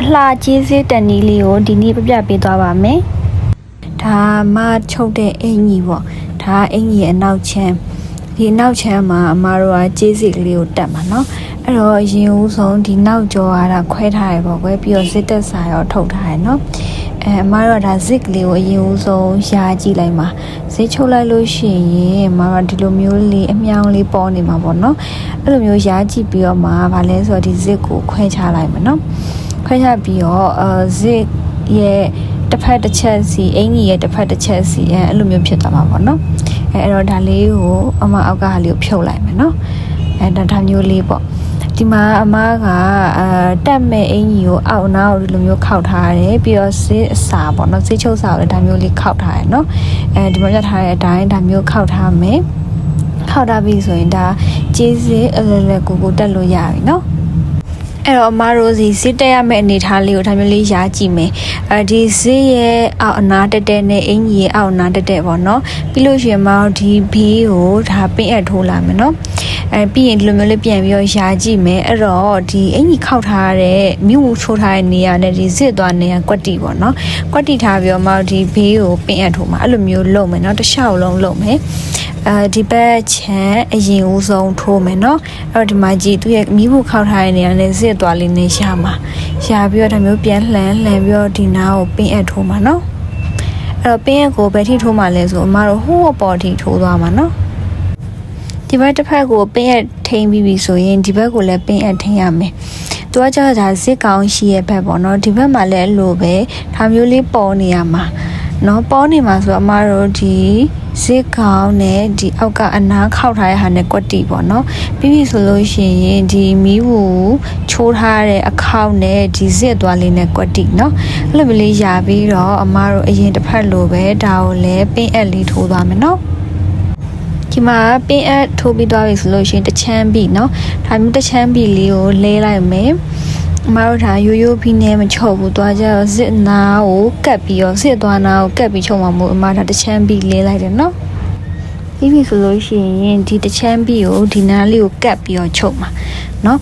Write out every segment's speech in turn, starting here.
အလှကြီးစေးတန်နီလေးကိုဒီနေ့ပြပြပေးသွားပါမယ်ဒါမှချုပ်တဲ့အင်ကြီးပေါ့ဒါအင်ကြီးရဲ့အနောက်ချမ်းဒီအနောက်ချမ်းမှာအမားတို့ကကြီးစေးကလေးကိုတက်မှာเนาะအဲ့တော့အရင်ဦးဆုံးဒီနောက်ကျော်ရတာခွဲထားရပေါ့ကွယ်ပြီးတော့စစ်သက်စာရောထုတ်ထားရเนาะအဲအမားတို့ကဒါဇစ်ကလေးကိုအရင်ဦးဆုံးရှားကြည့်လိုက်မှာဈေးချုပ်လိုက်လို့ရှိရင်အမားတို့ဒီလိုမျိုးလေးအမြောင်လေးပေါ်နေမှာပေါ့เนาะအဲ့လိုမျိုးရှားကြည့်ပြီးတော့မှဗာလဲဆိုတော့ဒီဇစ်ကိုခွဲခြားလိုက်မှာเนาะ ခွဲခြားပြီးတော့အာဇစ်ရဲ့တစ်ဖက်တစ်ချက်စီအင်ကြီးရဲ့တစ်ဖက်တစ်ချက်စီအဲအဲ့လိုမျိုးဖြစ်သွားမှာပေါ့နော်အဲအဲ့တော့ဒါလေးကိုအမအောက်ကဟာလေးကိုဖြုတ်လိုက်မယ်နော်အဲဒါဒါမျိုးလေးပေါ့ဒီမှာအမကအာတက်မဲ့အင်ကြီးကိုအောက်နောက်ဒီလိုမျိုးခောက်ထားတယ်ပြီးတော့စစ်အစာပေါ့နော်စစ်ချုပ်စာကိုလည်းဒါမျိုးလေးခောက်ထားတယ်နော်အဲဒီမှာရထားတဲ့အတိုင်းဒါမျိုးခောက်ထားမယ်ခောက်ထားပြီဆိုရင်ဒါကျေးစစ်အလလကိုကိုတက်လို့ရပြီနော် အဲ့တော့အမတို့စီဈေးတက်ရမယ့်အနေအထားလေးကိုဒါမျိုးလေးရာကြည့်မယ်အဲဒီဈေးရဲ့အောက်အနာတက်တက်နဲ့အင်ကြီးရဲ့အောက်အနာတက်တက်ပေါ့နော်ပြီးလို့ရှင်မောင်ဒီဘေးကိုဒါပင့်အပ်ထိုးလာမယ်နော်အဲပြီးရင်ဒီလိုမျိုးလေးပြန်ပြီးတော့ယာကြည့်မယ်အဲ့တော့ဒီအင်ကြီးခောက်ထားတဲ့မြို့ချိုးထားတဲ့နေရာနဲ့ဒီစစ်သွားနေရာကွက်တီပေါ့နော်ကွက်တီထားပြီးတော့မှဒီဘေးကိုပင့်အပ်ထိုးမှာအဲ့လိုမျိုးလုပ်မယ်နော်တစ်ချောက်လုံးလုပ်မယ်အဲဒီဘက်ချန်အရင်ဦးဆုံးထိုးမယ်နော်အဲ့တော့ဒီမှာကြည့်သူ့ရဲ့မိဖို့ခောက်ထားတဲ့နေရာနဲ့စစ်အသွားလေးနဲ့ရှာမှာရှာပြီးတော့ဒါမျိုးပြန်လှန်လှန်ပြီးတော့ဒီနားကိုပင်းအပ်ထိုးမှာနော်အဲ့တော့ပင်းအပ်ကိုဘယ်ထိထိုးမှာလဲဆိုအမတို့ဟိုးအပေါ်ထိထိုးသွားမှာနော်ဒီဘက်တစ်ဖက်ကိုပင်းအပ်ထိန်းပြီးပြီဆိုရင်ဒီဘက်ကိုလည်းပင်းအပ်ထိန်းရမယ်သူကကြာဒါစစ်ကောင်ရှိရဲ့ဘက်ပေါ့နော်ဒီဘက်မှာလည်းအဲ့လိုပဲဒါမျိုးလေးပေါ်နေရမှာ เนาะပေါ်နေမှာဆိုတော့အမတို့ဒီဇစ်ကောင်းနဲ့ဒီအောက်ကအနားခောက်ထားတဲ့ဟာနဲ့ကွက်တီပေါ့နော်ပြီးပြီဆိုလို့ရှိရင်ဒီမီးဝူချိုးထားတဲ့အခောက်နဲ့ဒီဇစ်သွားလေးနဲ့ကွက်တီเนาะအဲ့လိုမျိုးလေးယာပြီးတော့အမတို့အရင်တစ်ဖက်လိုပဲဒါကိုလည်းပင်းအက်လေးထိုးသွားမယ်เนาะဒီမှာပင်းအက်ထိုးပြီးသွားပြီဆိုလို့ရှိရင်တချမ်းပြီเนาะဒါမျိုးတချမ်းပြီလေးကိုလဲလိုက်မယ် အမတို့ဒါရိုးရိုးဖီးနဲ့မချုပ်ဘူးသွားကြတော့စစ်နာကိုကတ်ပြီးတော့စစ်သွားနာကိုကတ်ပြီးချုပ်မှာမို့အမဒါတချမ်းပြီးလဲလိုက်တယ်နော်ပြီးပြီဆိုလို့ရှိရင်ဒီတချမ်းပြီးကိုဒီနားလေးကိုကတ်ပြီးတော့ချုပ်မှာเนาะ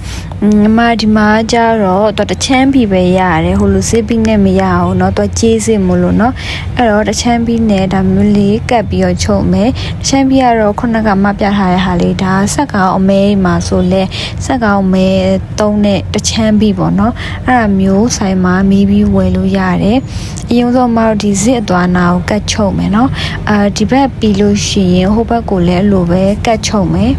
အမဒီမှာကြတော့တော့တချမ်းပြီးပဲရတယ်ဟိုလိုစစ်ပြီးနဲ့မရအောင်เนาะတော့ကြေးစစ်မလို့เนาะအဲ့တော့တချမ်းပြီးနဲ့ဒါမျိုးလေးကတ်ပြီးတော့ချုပ်မယ်တချမ်းပြီးကတော့ခုနကမပြထားတဲ့ဟာလေးဒါဆက်ကောင်အမဲမှာဆိုလဲဆက်ကောင်အမဲတုံးတဲ့တချမ်းပြီးပေါ့เนาะအဲ့ဒါမျိုးဆိုင်မှာမီးပြီးဝယ်လို့ရတယ်အရင်ဆုံးမတို့ဒီစစ်အသွားနာကိုကတ်ချုပ်မယ်เนาะအာဒီဘက်ပြီးလို့ရှိရင်ဟိုဘက်ကိုလည်းအဲ့လိုပဲကတ်ချုပ်မယ်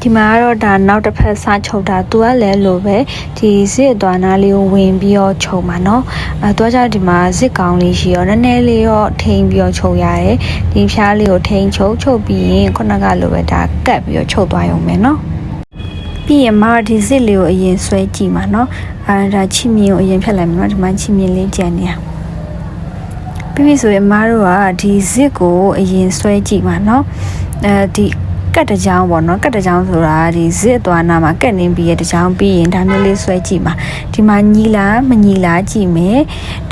ဒီမှာကတော့ဒါနောက်တစ်ဖက်စချုပ်တာသူကလည်းလိုပဲဒီစစ်အသွားနာလေးကိုဝင်ပြီးတော့ချုပ်မှာเนาะအဲသူကကြဒီမှာစစ်ကောင်းလေးရှိရောနည်းနည်းလေးတော့ထိန်ပြီးတော့ချုပ်ရတယ်ဒီဖျားလေးကိုထိန်ချုပ်ချုပ်ပြီးရင်ခုနကလိုပဲဒါကတ်ပြီးတော့ချုပ်သွားရုံပဲเนาะပြီးရင်မဒီစစ်လေးကိုအရင်ဆွဲကြည့်မှာเนาะအဲဒါချီမြင်ကိုအရင်ဖြတ်လိုက်မှာเนาะဒီမှာချီမြင်လေးကြံနေရပြီးပြီဆိုရင်မတို့ကဒီစစ်ကိုအရင်ဆွဲကြည့်မှာเนาะအဲဒီ ကတ်တကြောင်ပေါ့နော်ကတ်တကြောင်ဆိုတာဒီဇစ်အသွားနာမှာကတ်နေပြီးရတကြောင်ပြီးရင်ဒါမျိုးလေးဆွဲကြည့်ပါဒီမှာညီလားမညီလားကြည့်မယ်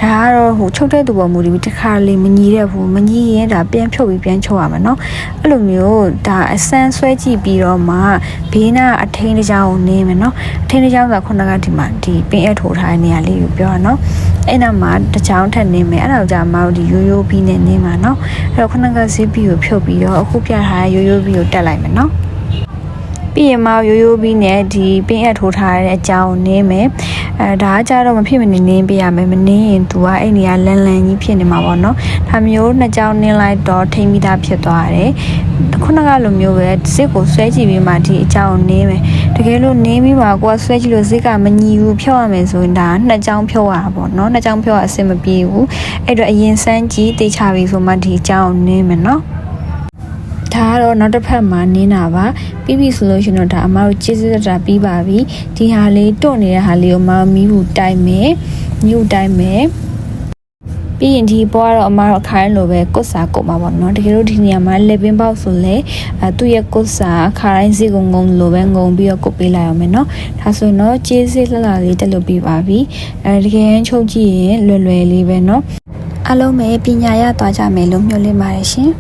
ဒါကတော့ဟိုချုပ်တဲ့သူပေါ်မူတည်ပြီးတစ်ခါလေးမညီတဲ့ဘူးမညီရင်ဒါပြန်ဖြုတ်ပြီးပြန်ချုပ်ရမှာနော်အဲ့လိုမျိုးဒါအစမ်းဆွဲကြည့်ပြီးတော့မှဘေးနာအထင်းတကြောင်ကိုနင်းမယ်နော်အထင်းတကြောင်ဆိုတာခုနကဒီမှာဒီပင်အထိုးထားတဲ့နေရာလေးကိုပြောတာနော်အဲ့နောက်မှာတကြောင်ထက်နင်းမယ်အဲ့တော့ကြာမတို့ဒီရိုးရိုးပြီးနဲ့နင်းမှာနော်အဲ့တော့ခုနကဇစ်ပြီးကိုဖြုတ်ပြီးတော့အခုပြထားတဲ့ရိုးရိုးပြီးကိုတက်လိုက်မယ်နော်ပြီးရင်မရိုးရိုးပြီးနဲ့ဒီပင်းအပ်ထိုးထားတဲ့အကြောင်းကိုနင်းမယ်အဲဒါကကြတော့မဖြစ်မနေနင်းပြရမယ်မနင်းရင် तू ကအဲ့နေရာလန်လန်ကြီးဖြစ်နေမှာပေါ့နော်ဒါမျိုးနှစ်ကြောင်းနင်းလိုက်တော့ထိမ့်ပြီးသားဖြစ်သွားတယ်ခုနကလိုမျိုးပဲစစ်ကိုဆွဲကြည့်ပြီးမှဒီအကြောင်းကိုနင်းမယ်တကယ်လို့နင်းပြီးမှကိုကဆွဲကြည့်လို့စစ်ကမညီဘူးဖြောက်ရမယ်ဆိုရင်ဒါနှစ်ကြောင်းဖြောက်ရတာပေါ့နော်နှစ်ကြောင်းဖြောက်ရအဆင်မပြေဘူးအဲ့တော့အရင်စမ်းကြည့်တေချပြီးဆိုမှဒီအကြောင်းကိုနင်းမယ်နော် ဒါကတော့နောက်တစ်ဖက်မှာနင်းတာပါပြီးပြီဆိုလို့ရှိရင်တော့ဒါအမတို့ကျေးဇူးတက်တာပြီးပါပြီဒီဟာလေးတွန့်နေတဲ့ဟာလေးကိုအမတို့မီးဘူးတိုက်မယ်ညှို့တိုက်မယ်ပြီးရင်ဒီဘောကတော့အမတို့ခိုင်းလိုပဲကုတ်စာကုတ်မှာပေါ့နော်တကယ်လို့ဒီနေရာမှာလေပင်ပေါက်ဆိုလဲအဲသူ့ရဲ့ကုတ်စာခါတိုင်းစီကုံငုံလိုပဲငုံပြီးတော့ကုတ်ပေးလိုက်အောင်မယ်နော်ဒါဆိုရင်တော့ကျေးဇူးလှလှလေးတက်လို့ပြီးပါပြီအဲတကယ်ချုပ်ကြည့်ရင်လွယ်လွယ်လေးပဲနော်အားလုံးပဲပညာရသွားကြမယ်လို့မျှော်လင့်ပါတယ်ရှင်